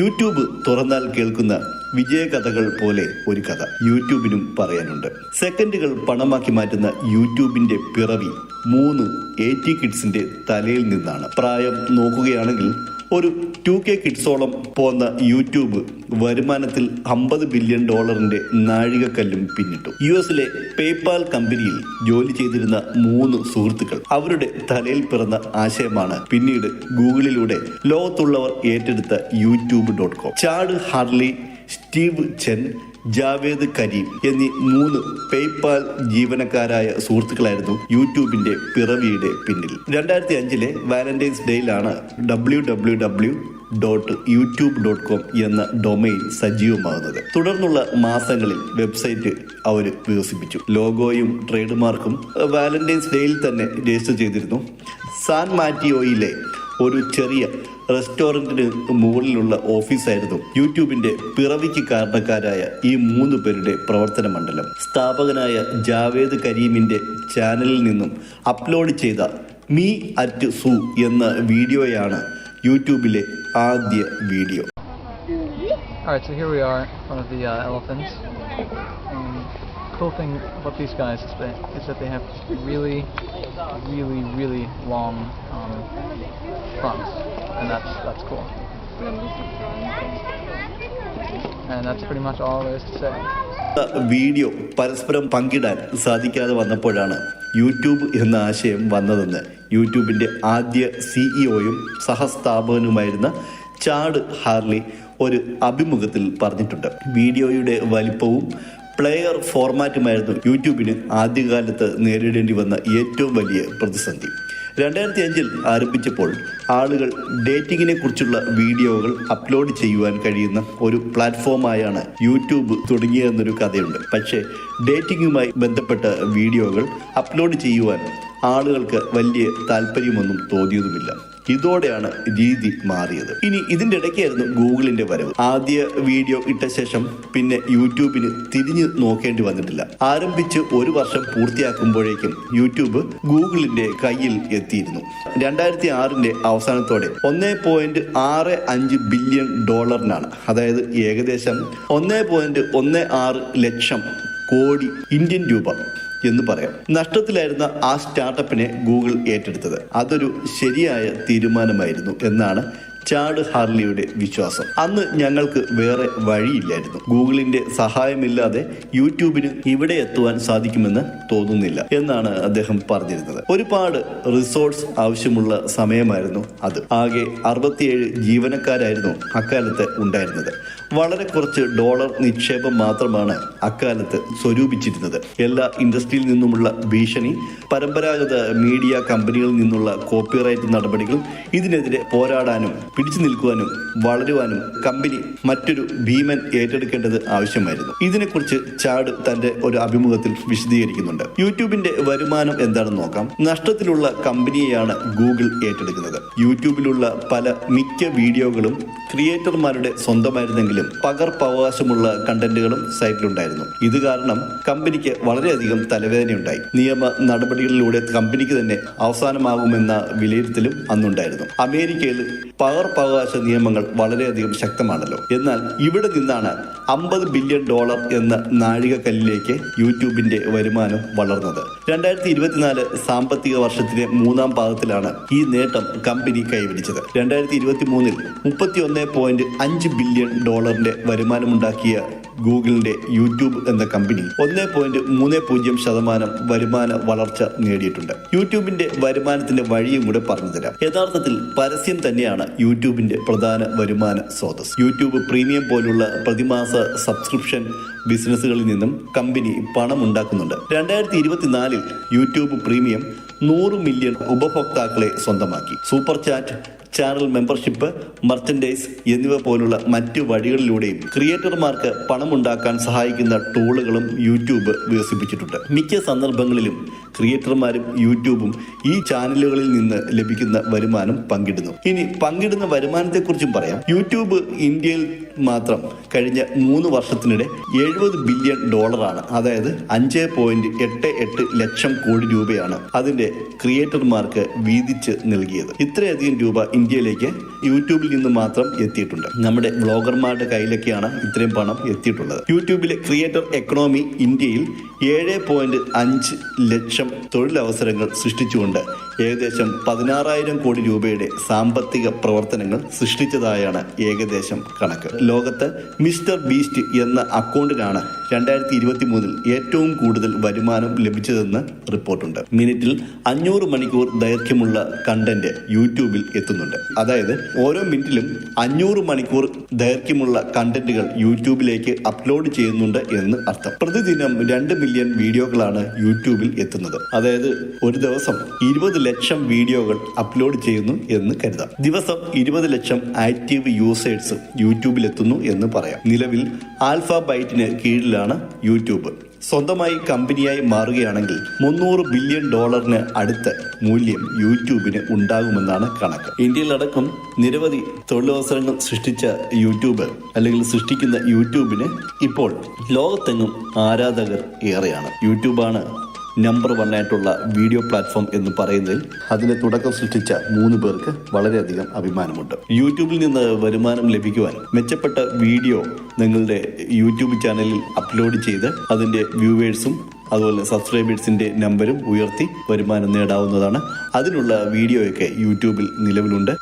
YouTube തുറന്നാൽ കേൾക്കുന്ന വിജയകഥകൾ പോലെ ഒരു കഥ യൂട്യൂബിനും പറയാനുണ്ട്. സെക്കൻഡുകൾ പണമാക്കി മാറ്റുന്ന യൂട്യൂബിന്റെ പിറവി മൂന്ന് എ ടി കിഡ്സിന്റെ തലയിൽ നിന്നാണ്. പ്രായം നോക്കുകയാണെങ്കിൽ ഒരു ടു കെ കിഡ്സോളം പോന്ന യൂട്യൂബ് വരുമാനത്തിൽ അമ്പത് ബില്യൺ ഡോളറിന്റെ നാഴികക്കല്ലും പിന്നിട്ടു. യു എസിലെ പേപ്പാൽ കമ്പനിയിൽ ജോലി ചെയ്തിരുന്ന മൂന്ന് സുഹൃത്തുക്കൾ അവരുടെ തലയിൽ പിറന്ന ആശയമാണ് പിന്നീട് ഗൂഗിളിലൂടെ ലോകത്തുള്ളവർ ഏറ്റെടുത്ത YouTube dot com. Chad Hurley Steve Chen Jawed Karim എന്നീ മൂന്ന് പേയ്പാൽ ജീവനക്കാരായ സുഹൃത്തുക്കളായിരുന്നു യൂട്യൂബിന്റെ പിറവിയുടെ പിന്നിൽ. രണ്ടായിരത്തി അഞ്ചിലെ Valentine's ഡേയിലാണ് W W W dot YouTube dot com എന്ന ഡൊമൈൻ സജീവമാകുന്നത്. തുടർന്നുള്ള മാസങ്ങളിൽ വെബ്സൈറ്റ് അവർ വികസിപ്പിച്ചു. ലോഗോയും ട്രേഡ് മാർക്കും വാലന്റൈൻസ് ഡേയിൽ തന്നെ രജിസ്റ്റർ ചെയ്തിരുന്നു. സാൻ മാറ്റിയോയിലെ ഒരു ചെറിയ റെസ്റ്റോറന്റിന് മുകളിലുള്ള ഓഫീസായിരുന്നു യൂട്യൂബിന്റെ പിറവിക്ക് കാരണക്കാരായ ഈ മൂന്ന് പേരുടെ പ്രവർത്തന മണ്ഡലം സ്ഥാപകനായ ജാവേദ് കരീമിന്റെ ചാനലിൽ നിന്നും അപ്ലോഡ് ചെയ്ത മീ അറ്റ് സു എന്ന വീഡിയോയാണ് യൂട്യൂബിലെ ആദ്യ video Alright, so here we are, one of the uh, elephants. Um, cool thing about these guys is that, is that they have really, really, really long um, fronts, and that's that's cool. And that's pretty much all there is to say. Video പരസ്പരം പങ്കിടാൻ സാധിക്കാതെ വന്നപ്പോഴാണ് YouTube എന്ന ആശയം വന്നതെന്ന് യൂട്യൂബിന്റെ ആദ്യ സിഇഒയും സഹസ്ഥാപകനുമായിരുന്ന Chad Hurley ഒരു അഭിമുഖത്തിൽ പറഞ്ഞിട്ടുണ്ട് വീഡിയോയുടെ വലിപ്പവും പ്ലെയർ ഫോർമാറ്റുമായിരുന്നു യൂട്യൂബിന് ആദ്യകാലത്ത് നേരിടേണ്ടി വന്ന ഏറ്റവും വലിയ പ്രതിസന്ധി രണ്ടായിരത്തി അഞ്ചിൽ ആരംഭിച്ചപ്പോൾ ആളുകൾ ഡേറ്റിങ്ങിനെ കുറിച്ചുള്ള വീഡിയോകൾ അപ്ലോഡ് ചെയ്യുവാൻ കഴിയുന്ന ഒരു പ്ലാറ്റ്ഫോമായാണ് യൂട്യൂബ് തുടങ്ങിയതെന്നൊരു കഥയുണ്ട്. പക്ഷേ ഡേറ്റിങ്ങുമായി ബന്ധപ്പെട്ട വീഡിയോകൾ അപ്ലോഡ് ചെയ്യുവാൻ ആളുകൾക്ക് വലിയ താല്പര്യമൊന്നും തോന്നിയതുമില്ല. ഇതോടെയാണ് രീതി മാറിയത്. ഇനി ഇതിന്റെ ഇടയ്ക്കായിരുന്നു ഗൂഗിളിന്റെ വരവ്. ആദ്യ വീഡിയോ ഇട്ട ശേഷം പിന്നെ യൂട്യൂബിന് തിരിഞ്ഞു നോക്കേണ്ടി വന്നിട്ടില്ല. ആരംഭിച്ച് ഒരു വർഷം പൂർത്തിയാക്കുമ്പോഴേക്കും യൂട്യൂബ് ഗൂഗിളിന്റെ കയ്യിൽ എത്തിയിരുന്നു. രണ്ടായിരത്തി ആറിന്റെ അവസാനത്തോടെ ഒന്നേ പോയിന്റ് ആറ് അഞ്ച് ബില്യൺ ഡോളറിനാണ്. അതായത് ഏകദേശം ഒന്നേ പോയിന്റ് ഒന്ന് ആറ് ലക്ഷം കോടി ഇന്ത്യൻ രൂപ എന്ന് പറയാം. നഷ്ടത്തിലായിരുന്ന ആ സ്റ്റാർട്ടപ്പിനെ ഗൂഗിൾ ഏറ്റെടുത്തത്. അതൊരു ശരിയായ തീരുമാനമായിരുന്നു എന്നാണ് ചാഡ് ഹാർലിയുടെ വിശ്വാസം. അന്ന് ഞങ്ങൾക്ക് വേറെ വഴിയില്ലായിരുന്നു. ഗൂഗിളിന്റെ സഹായമില്ലാതെ യൂട്യൂബിന് ഇവിടെ എത്തുവാൻ സാധിക്കുമെന്ന് തോന്നുന്നില്ല എന്നാണ് അദ്ദേഹം പറഞ്ഞിരുന്നത്. ഒരുപാട് റിസോർട്സ് ആവശ്യമുള്ള സമയമായിരുന്നു അത്. ആകെ അറുപത്തിയേഴ് ജീവനക്കാരായിരുന്നു അക്കാലത്ത് ഉണ്ടായിരുന്നത്. വളരെ കുറച്ച് ഡോളർ നിക്ഷേപം മാത്രമാണ് അക്കാലത്ത് സ്വരൂപിച്ചിരുന്നത്. എല്ലാ ഇൻഡസ്ട്രിയിൽ നിന്നുമുള്ള ഭീഷണി പരമ്പരാഗത മീഡിയ കമ്പനികളിൽ നിന്നുള്ള കോപ്പിറൈറ്റ് നടപടികൾ ഇതിനെതിരെ പോരാടാനും പിടിച്ചു നിൽക്കുവാനും വളരുവാനും കമ്പനി മറ്റൊരു ഭീമൻ ഏറ്റെടുക്കേണ്ടത് ആവശ്യമായിരുന്നു. ഇതിനെക്കുറിച്ച് ചാട് തന്റെ ഒരു അഭിമുഖത്തിൽ വിശദീകരിക്കുന്നുണ്ട്. യൂട്യൂബിന്റെ വരുമാനം എന്താണെന്ന് നോക്കാം. നഷ്ടത്തിലുള്ള കമ്പനിയെയാണ് ഗൂഗിൾ ഏറ്റെടുക്കുന്നത്. യൂട്യൂബിലുള്ള പല മിക്ക വീഡിയോകളും ക്രിയേറ്റർമാരുടെ സ്വന്തമായിരുന്നെങ്കിലും പകർപ്പവകാശമുള്ള കണ്ടന്റുകളും സൈറ്റിലുണ്ടായിരുന്നു. ഇത് കാരണം കമ്പനിക്ക് വളരെയധികം തലവേദനയുണ്ടായി. നിയമ നടപടികളിലൂടെ കമ്പനിക്ക് തന്നെ അവസാനമാകുമെന്ന വിലയിരുത്തലും അന്നുണ്ടായിരുന്നു. അമേരിക്കയിൽ പകർപ്പവകാശ നിയമങ്ങൾ വളരെയധികം ശക്തമാണല്ലോ. എന്നാൽ ഇവിടെ നിന്നാണ് അമ്പത് ബില്യൺ ഡോളർ എന്ന നാഴികക്കല്ലിലേക്ക് യൂട്യൂബിന്റെ വരുമാനം വളർന്നത്. രണ്ടായിരത്തി ഇരുപത്തിനാല് സാമ്പത്തിക വർഷത്തിലെ മൂന്നാം പാദത്തിലാണ് ഈ നേട്ടം കമ്പനി കൈവരിച്ചത്. രണ്ടായിരത്തി ഇരുപത്തി മൂന്നിൽ മുപ്പത്തി ഒന്ന് പോയിന്റ് അഞ്ച് ബില്യൺ ഡോളറിന്റെ വരുമാനമുണ്ടാക്കിയ ഗൂഗിളിന്റെ യൂട്യൂബ് എന്ന കമ്പനി ഒന്ന് പോയിന്റ് മൂന്ന് പൂജ്യം ശതമാനം വരുമാന വളർച്ച നേടിയിട്ടുണ്ട്. യൂട്യൂബിന്റെ വരുമാനത്തിന്റെ വഴിയും കൂടെ പറഞ്ഞുതരാം യഥാർത്ഥത്തിൽ പരസ്യം തന്നെയാണ് യൂട്യൂബിന്റെ പ്രധാന വരുമാന സ്രോതസ് യൂട്യൂബ് പ്രീമിയം പോലുള്ള പ്രതിമാസ സബ്സ്ക്രിപ്ഷൻ ബിസിനസ്സുകളിൽ നിന്നും കമ്പനി പണം ഉണ്ടാക്കുന്നുണ്ട്. രണ്ടായിരത്തി ഇരുപത്തിനാലിൽ യൂട്യൂബ് പ്രീമിയം നൂറ് മില്യൺ ഉപഭോക്താക്കളെ സ്വന്തമാക്കി. Super chat channel membership merchandise എന്നിവ പോലുള്ള മറ്റു വഴികളിലൂടെയും ക്രിയേറ്റർമാർക്ക് പണമുണ്ടാക്കാൻ സഹായിക്കുന്ന ടൂളുകളും യൂട്യൂബ് വികസിപ്പിച്ചിട്ടുണ്ട്. മിക്ക സന്ദർഭങ്ങളിലും ക്രിയേറ്റർമാരും യൂട്യൂബും ഈ ചാനലുകളിൽ നിന്ന് ലഭിക്കുന്ന വരുമാനം പങ്കിടുന്നു. ഇനി പങ്കിടുന്ന വരുമാനത്തെക്കുറിച്ചും പറയാം. യൂട്യൂബ് ഇന്ത്യയിൽ മാത്രം കഴിഞ്ഞ മൂന്ന് വർഷത്തിനിടെ എഴുപത് ബില്യൺ ഡോളറാണ്. അതായത് അഞ്ച് പോയിന്റ് എട്ട് എട്ട് ലക്ഷം കോടി രൂപയാണ് അതിന്റെ ക്രിയേറ്റർമാർക്ക് വീതിച്ച് നൽകിയത്. ഇത്രയധികം രൂപ ഇന്ത്യയിലേക്ക് യൂട്യൂബിൽ നിന്ന് മാത്രം എത്തിയിട്ടുണ്ട്. നമ്മുടെ വ്ളോഗർമാരുടെ കയ്യിലൊക്കെയാണ് ഇത്രയും പണം എത്തിയിട്ടുള്ളത്. യൂട്യൂബിലെ ക്രിയേറ്റർ എക്കണോമി ഇന്ത്യയിൽ ഏഴ് പോയിന്റ് അഞ്ച് ലക്ഷം തൊഴിലവസരങ്ങൾ സൃഷ്ടിച്ചുകൊണ്ട് ഏകദേശം പതിനാറായിരം കോടി രൂപയുടെ സാമ്പത്തിക പ്രവർത്തനങ്ങൾ സൃഷ്ടിച്ചതായാണ് ഏകദേശം കണക്ക്. ലോകത്ത് മിസ്റ്റർ ബീസ്റ്റ് എന്ന അക്കൗണ്ടിനാണ് രണ്ടായിരത്തി ഇരുപത്തി മൂന്നിൽ ഏറ്റവും കൂടുതൽ വരുമാനം ലഭിച്ചതെന്ന് റിപ്പോർട്ടുണ്ട്. മിനിറ്റിൽ അഞ്ഞൂറ് മണിക്കൂർ ദൈർഘ്യമുള്ള കണ്ടന്റ് യൂട്യൂബിൽ എത്തുന്നുണ്ട്. അതായത് ഓരോ മിനിറ്റിലും അഞ്ഞൂറ് മണിക്കൂർ ദൈർഘ്യമുള്ള കണ്ടന്റുകൾ യൂട്യൂബിലേക്ക് അപ്ലോഡ് ചെയ്യുന്നുണ്ട് എന്ന് അർത്ഥം. പ്രതിദിനം രണ്ട് മില്യൺ വീഡിയോകളാണ് യൂട്യൂബിൽ എത്തുന്നത്. അതായത് ഒരു ദിവസം ഇരുപത് ലക്ഷം വീഡിയോകൾ അപ്ലോഡ് ചെയ്യുന്നു എന്ന് കരുതാം. ദിവസം ഇരുപത് ലക്ഷം ആക്റ്റീവ് യൂസേഴ്സ് യൂട്യൂബിൽ എത്തുന്നു എന്ന് പറയാം. നിലവിൽ ആൽഫ ബൈറ്റിന് കീഴിലാണ് യൂട്യൂബ്. സ്വന്തമായി കമ്പനിയായി മാറുകയാണെങ്കിൽ മുന്നൂറ് ബില്യൺ ഡോളറിന് അടുത്ത മൂല്യം യൂട്യൂബിന് ഉണ്ടാകുമെന്നാണ് കണക്ക്. ഇന്ത്യയിലടക്കം നിരവധി തൊഴിലവസരങ്ങൾ സൃഷ്ടിച്ച യൂട്യൂബ് അല്ലെങ്കിൽ സൃഷ്ടിക്കുന്ന യൂട്യൂബിന് ഇപ്പോൾ ലോകത്തെങ്ങും ആരാധകർ ഏറെയാണ്. യൂട്യൂബാണ് നമ്പർ വൺ ആയിട്ടുള്ള വീഡിയോ പ്ലാറ്റ്ഫോം എന്ന് പറയുന്നതിൽ അതിന്റെ തുടക്കം സൃഷ്ടിച്ച മൂന്ന് പേർക്ക് വളരെയധികം അഭിമാനമുണ്ട്. യൂട്യൂബിൽ നിന്ന് വരുമാനം ലഭിക്കുവാൻ മെച്ചപ്പെട്ട വീഡിയോ നിങ്ങളുടെ യൂട്യൂബ് ചാനലിൽ അപ്ലോഡ് ചെയ്ത് അതിന്റെ വ്യൂവേഴ്സും അതുപോലെ സബ്സ്ക്രൈബേഴ്സിന്റെ നമ്പരും ഉയർത്തി വരുമാനം നേടാവുന്നതാണ്. അതിനുള്ള വീഡിയോയൊക്കെ യൂട്യൂബിൽ നിലവിലുണ്ട്.